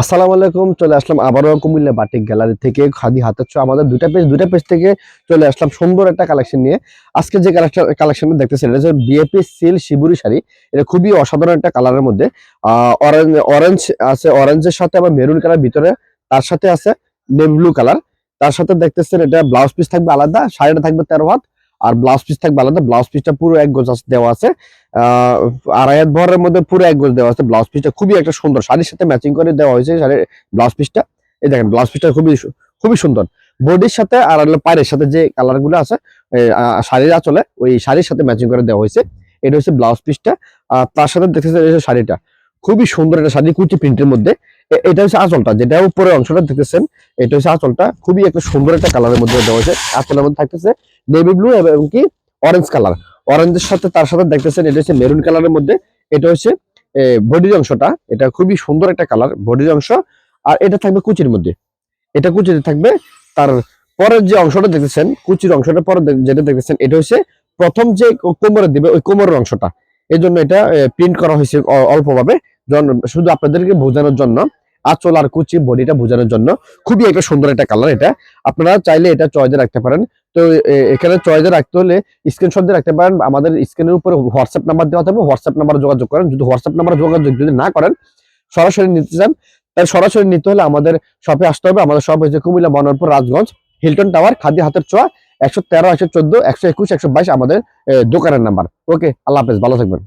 আসসালামু আলাইকুম, চলে আসলাম আবারও কুমিল্লা বাটিক গ্যালারি থেকে। খাদি হাতের ছোঁয়া আমাদের দুটা পেজ দুটা পেজ থেকে চলে আসলাম সুন্দর একটা কালেকশন নিয়ে। আজকে যে কালেকশন কালেকশনটা দেখতেছেন, এটা হচ্ছে বিএপি সিল শিবুরি শাড়ি। এটা খুবই অসাধারণ একটা কালারের মধ্যে। অরেঞ্জ অরেঞ্জ আছে অরেঞ্জের সাথে আবার মেরুন কালার ভিতরে, তার সাথে আছে নেভি ব্লু কালার তার সাথে দেখতেছেন, এটা ব্লাউজ পিস থাকবে আলাদা, শাড়িটা থাকবে তেরো হাত। আর ব্লাউজ পিস থাকবে আলাদা। ব্লাউজ পিসটা পুরো এক গোজ দেওয়া আছে। আড়াই ভরের মধ্যে পুরো এক গোজ দেওয়া আছে ব্লাউজ পিসটা খুবই একটা সুন্দর। শাড়ির সাথে ম্যাচিং করে দেওয়া হয়েছে শাড়ির ব্লাউজ পিসটা এই দেখেন ব্লাউজ পিসটা খুবই খুবই সুন্দর। বডির সাথে আর পায়ের সাথে যে কালারগুলো আছে শাড়ির আঁচলে, ওই শাড়ির সাথে ম্যাচিং করে দেওয়া হয়েছে। এটা হচ্ছে ব্লাউজ পিসটা আর তার সাথে যে শাড়িটা। খুবই সুন্দর একটা শাড়ি কুচি প্রিন্টের মধ্যে। এটা হচ্ছে আঁচলটা, যেটা উপরে অংশটা দেখতেছেন, এটা হচ্ছে আঁচলটা। খুবই একটা সুন্দর একটা কালারের মধ্যে দেওয়া হয়েছে। আঁচলের মধ্যে থাকতেছে নেভি ব্লু এবং কি অরেঞ্জ কালার অরেঞ্জের সাথে তার সাথে দেখতেছেন, এটা হচ্ছে মেরুন কালারের মধ্যে। এটা হচ্ছে বডির অংশটা। এটা খুবই সুন্দর একটা কালার বডির অংশ। আর এটা থাকবে কুচির মধ্যে। এটা কুচিতে থাকবে তার পরের যে অংশটা দেখতেছেন, কুচির অংশটা পরে যেটা দেখতেছেন, এটা হচ্ছে প্রথম যে কোমরে দিবে, ওই কোমরের অংশটা। এই জন্য এটা প্রিন্ট করা হয়েছে অল্পভাবে। শুধু আপনাদেরকে বোঝানোর জন্য, আঁচল আর কুচি বডিটা বোঝানোর জন্য। খুবই একটা সুন্দর একটা কালার এটা। আপনারা চাইলে এটা চয়েসে রাখতে পারেন। তো এখানে চয়েসে রাখতে হলে স্ক্রিনশট দিয়ে রাখতে পারেন। আমাদের স্ক্রিনের উপরে হোয়াটসঅ্যাপ নাম্বার দেওয়া থাকবে। হোয়াটসঅ্যাপ নাম্বারে যোগাযোগ করেন। যদি হোয়াটসঅ্যাপ নাম্বারে যোগাযোগ যদি না করেন, সরাসরি নিতে চান তাই সরাসরি নিতে হলে আমাদের শপে আসতে হবে। আমাদের শপ হয়েছে কুমিল্লা বনরপুর রাজগঞ্জ। হিলটন টাওয়ার খাদি হাতের চোয়া একশো তেরো, একশো চোদ্দ, একশো একুশ, একশো বাইশ আমাদের দোকানের নাম্বার ওকে আল্লাহ হাফেজ, ভালো থাকবেন।